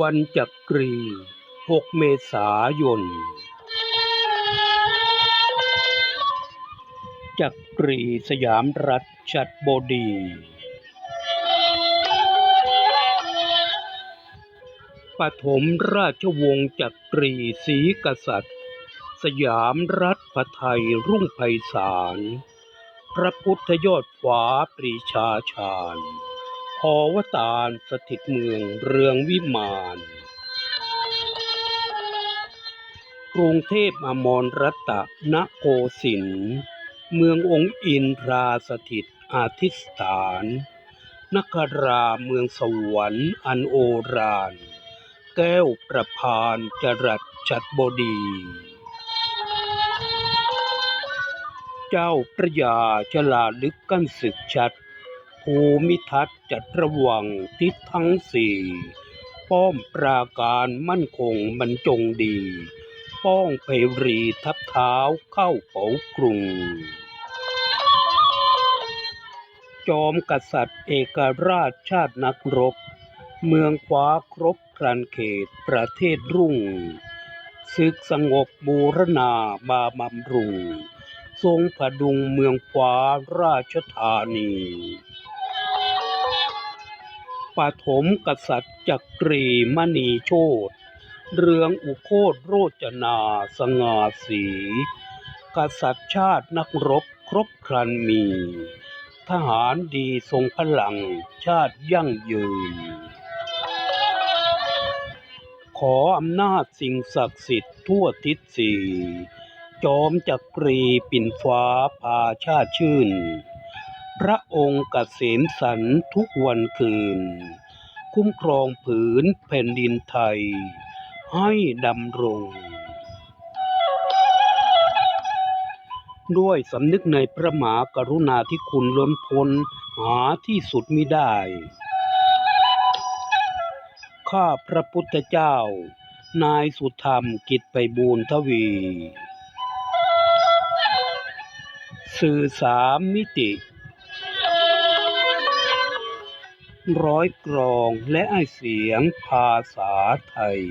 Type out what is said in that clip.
วันจักรี 6 เมษายน จักรีสยามรัฐชัดบดี ปฐมราชวงศ์จักรีศรีกษัตริย์ สยามรัฐพไทยรุ่งไพศาล พระพุทธยอดฟ้าปรีชาชาญ พอวตารสถิตเมืองเรืองวิมานกรุงเทพอมรรัตนโกสินทร์เมืององค์อินทราสถิตอาทิสถานนคราเมืองสวรรค์อันโอราน แก้วประพานจรัสชัดบดี เจ้าพระยาชลาดลึกกั้นศึกชัด ภูมิทัศน์จัดระวังทิศทั้งสี่ป้อมปราการมั่นคงบรรจงดี ป้องไพรีทับเท้าเข้าเป๋ากรุง จอมกษัตริย์เอกราชชาตินักรบ เมืองคว้าครบครันเขตประเทศรุ่งศึกสงบบูรณามาบำรุง ทรงผดุงเมืองฟ้าราชธานี ปฐมกษัตริย์จักรีมณีโชตเรืองอุโคตโรจนาสง่าสี กษัตริย์ชาตินักรบครบครันมี ทหารดีทรงพลังชาติยั่งยืน ขออำนาจสิ่งศักดิ์สิทธิ์ทั่วทิศสี่จอมจักรีปิ่นฟ้าพาชาติชื่น พระองค์เกษมสันทุกวันคืน คุ้มครองผืนแผ่นดินไทย ให้ดำรง ด้วยสำนึกในพระมหากรุณาธิคุณล้นพ้นหาที่สุดมิได้ ข้าพระพุทธเจ้า นายสุธรรมกิจไปบูรทวี สื่อสามมิติ ร้อยกรองและไอเสียงภาษาไทย